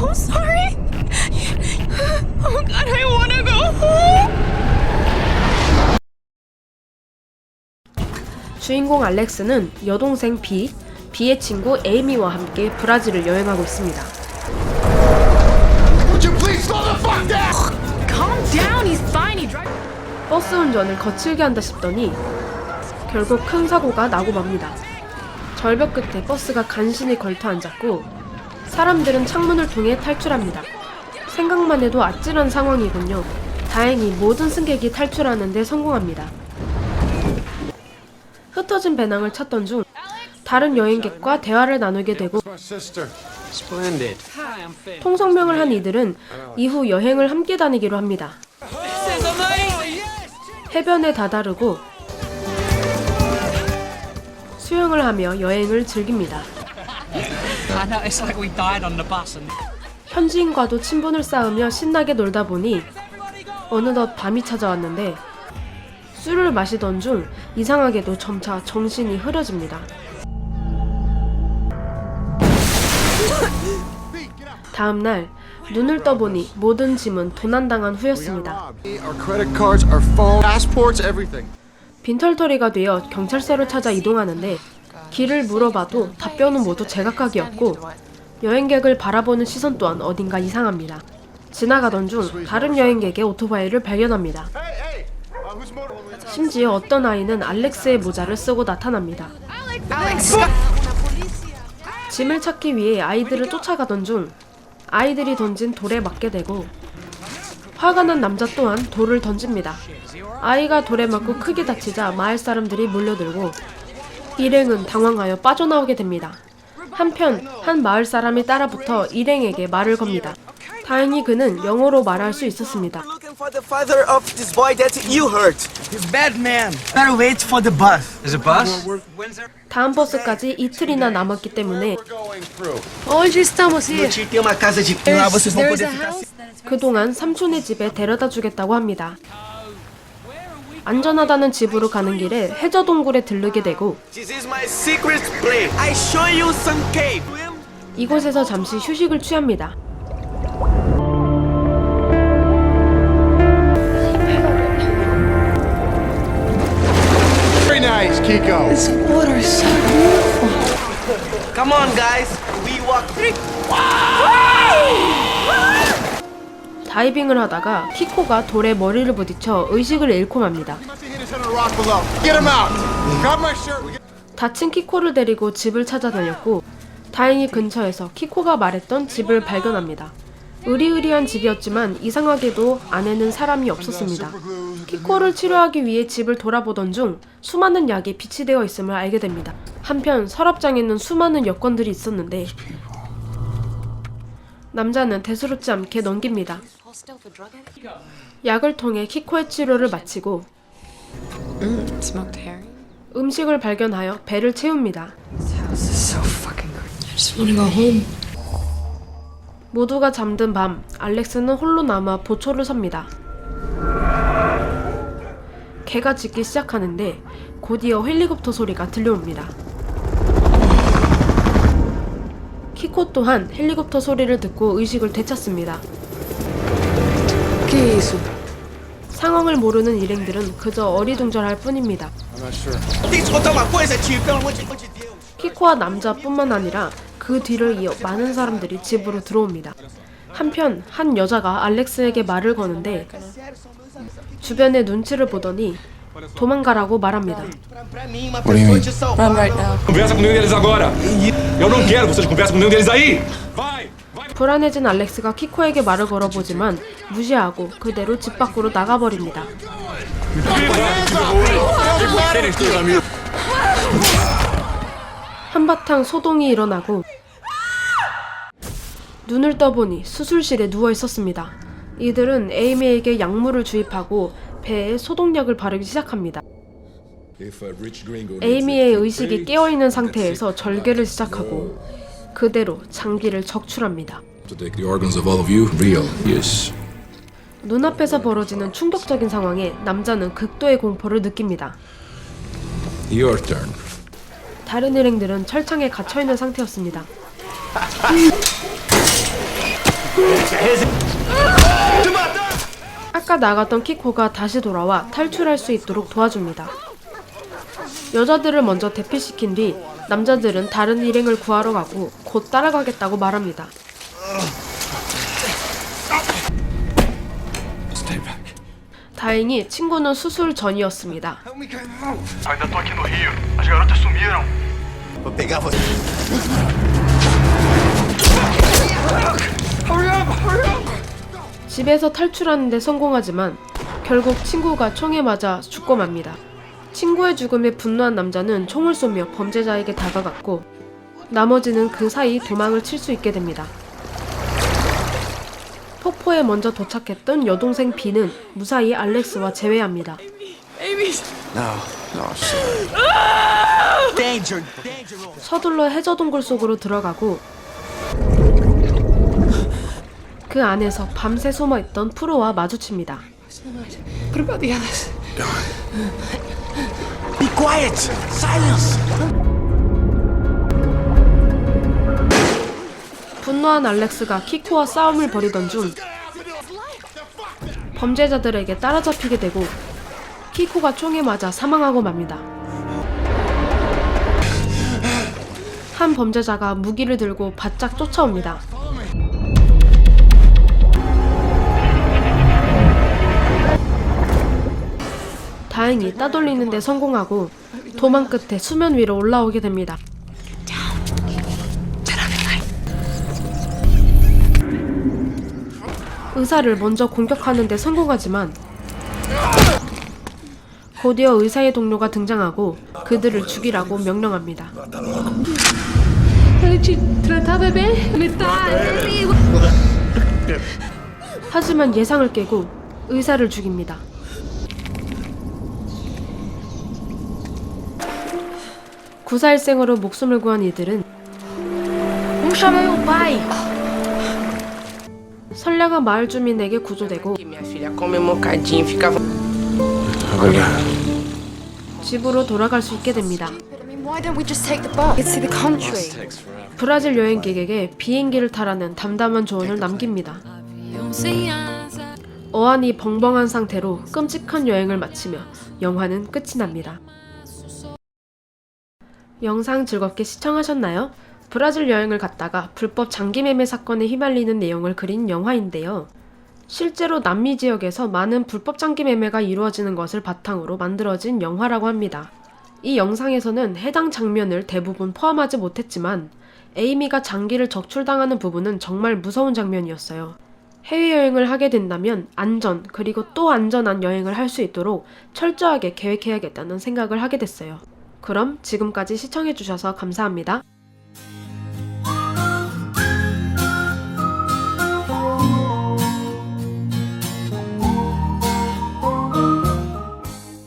so sorry. Oh God, I wanna go home. 주인공 알렉스는 여동생 비, 비의 친구 에이미와 함께 브라질을 여행하고 있습니다. Would you please slow the fuck down? Calm down. He's fine. He drives. 버스 운전을 거칠게 한다 싶더니 결국 큰 사고가 나고 맙니다. 절벽 끝에 버스가 간신히 걸터 앉았고 사람들은 창문을 통해 탈출합니다. 생각만 해도 아찔한 상황이군요. 다행히 모든 승객이 탈출하는 데 성공합니다. 흩어진 배낭을 찾던 중 다른 여행객과 대화를 나누게 되고. 통성명을 한 이들은 이후 여행을 함께 다니기로 합니다. 해변에 다다르고 수영을 하며 여행을 즐깁니다. 현지인과도 친분을 쌓으며 신나게 놀다 보니 어느덧 밤이 찾아왔는데 술을 마시던 중 이상하게도 점차 정신이 흐려집니다. 다음 날 눈을 떠보니 모든 짐은 도난당한 후였습니다. Our credit cards, our phone, passports, everything. 빈털터리가 되어 경찰서를 찾아 이동하는데 길을 물어봐도 답변은 모두 제각각이었고 여행객을 바라보는 시선 또한 어딘가 이상합니다. 지나가던 중 다른 여행객의 오토바이를 발견합니다. 심지어 어떤 아이는 알렉스의 모자를 쓰고 나타납니다. 짐을 찾기 위해 아이들을 쫓아가던 중 아이들이 던진 돌에 맞게 되고 화가 난 남자 또한 돌을 던집니다. 아이가 돌에 맞고 크게 다치자 마을 사람들이 몰려들고 일행은 당황하여 빠져나오게 됩니다. 한편 한 마을 사람이 따라붙어 일행에게 말을 겁니다. 다행히 그는 영어로 말할 수 있었습니다. looking for the father of this boy that you hurt. He's bad man. Better wait for the bus. There's a bus? When's there? 다음 버스까지 이틀이나 남았기 때문에. Hoje estamos here. There's a house 그동안 삼촌의 집에 데려다 주겠다고 합니다. 안전하다는 집으로 가는 길에 해저 동굴에 들르게 되고 This is my secret place. I show you some cave. 이곳에서 잠시 휴식을 취합니다. Very nice, Kiko. This water is so beautiful. Come on, guys. We walk three. 다이빙을 하다가 키코가 돌에 머리를 부딪혀 의식을 잃고 맙니다. 다친 키코를 데리고 집을 찾아다녔고 다행히 근처에서 키코가 말했던 집을 발견합니다. 으리으리한 집이었지만 이상하게도 안에는 사람이 없었습니다. 키코를 치료하기 위해 집을 돌아보던 중 수많은 약이 비치 되어 있음을 알게 됩니다. 한편 서랍장에는 수많은 여권들이 있었는데 남자는 대수롭지 않게 넘깁니다. 약을 통해 키코의 치료를 마치고. 음식을 발견하여 배를 채웁니다. 모두가 잠든 밤, 알렉스는 홀로 남아 보초를 섭니다. 개가 짖기 시작하는데 곧이어 헬리콥터 소리가 들려옵니다. 키코 또한 헬리콥터 소리를 듣고 의식을 되찾습니다. Isso? 상황을 모르는 일행들은 그저 어리둥절할 뿐입니다. 키코와 남자뿐만 아니라 그 뒤를 이어 많은 사람들이 집으로 들어옵니다. 한편 한 여자가 알렉스에게 말을 거는데 주변의 눈치를 보더니 도망가라고 말합니다. Pra mim, uma pessoa te salvar. Run right now. Conversa com nenhum deles agora. Eu não quero vocês conversam com nenhum deles aí. Vai, vai. 불안해진 알렉스가 키코에게 말을 걸어보지만 무시하고 그대로 집 밖으로 나가버립니다. 한바탕 소동이 일어나고 눈을 떠보니 수술실에 누워 있었습니다. 이들은 에이미에게 약물을 주입하고 배에 소독약을 바르기 시작합니다. 에이미의 의식이 깨어있는 상태에서 절개를 시작하고 그대로 장기를 적출합니다. To take the organs of all of you real yes 눈앞에서 벌어지는 충격적인 상황에 남자는 극도의 공포를 느낍니다. your turn 다른 일행들은 철창에 갇혀 있는 상태였습니다. 아까 나갔던 키코가 다시 돌아와 탈출할 수 있도록 도와줍니다. 여자들을 먼저 대피시킨 뒤 남자들은 다른 일행을 구하러 가고 곧 따라가겠다고 말합니다. 다행히 친구는 수술 전이었습니다. Vou pegar você. 집에서 탈출하는데 성공하지만 결국 친구가 총에 맞아 죽고 맙니다. 친구의 죽음에 분노한 남자는 총을 쏘며 범죄자에게 다가갔고 나머지는 그 사이 도망을 칠 수 있게 됩니다. 폭포에 먼저 도착했던 여동생 비는 무사히 알렉스와 재회합니다. 서둘러 해저 동굴 속으로 들어가고 그 안에서 밤새 숨어있던 프로와 마주칩니다. What about the others? Be quiet. Silence. 분노한 알렉스가 키코와 싸움을 벌이던 중 범죄자들에게 따라잡히게 되고 키코가 총에 맞아 사망하고 맙니다. 한 범죄자가 무기를 들고 바짝 쫓아옵니다. 다행히 따돌리는 데 성공하고 도망 끝에 수면 위로 올라오게 됩니다. 의사를 먼저 공격하는데 성공하지만 곧이어 의사의 동료가 등장하고 그들을 죽이라고 명령합니다. 하지만 예상을 깨고 의사를 죽입니다. 구사일생으로 목숨을 구한 이들은 선량한 마을 주민에게 구조되고 집으로 돌아갈 수 있게 됩니다. I mean, why don't we just take the bus? It's to the country. 브라질 여행객에게 비행기를 타라는 담담한 조언을 남깁니다. 어안이 벙벙한 상태로 끔찍한 여행을 마치며 영화는 끝이 납니다. 영상 즐겁게 시청하셨나요? 브라질 여행을 갔다가 불법 장기 매매 사건에 휘말리는 내용을 그린 영화인데요. 실제로 남미 지역에서 많은 불법 장기 매매가 이루어지는 것을 바탕으로 만들어진 영화라고 합니다. 이 영상에서는 해당 장면을 대부분 포함하지 못했지만 에이미가 장기를 적출당하는 부분은 정말 무서운 장면이었어요. 해외여행을 하게 된다면 안전 그리고 또 안전한 여행을 할 수 있도록 철저하게 계획해야겠다는 생각을 하게 됐어요. 그럼 지금까지 시청해주셔서 감사합니다.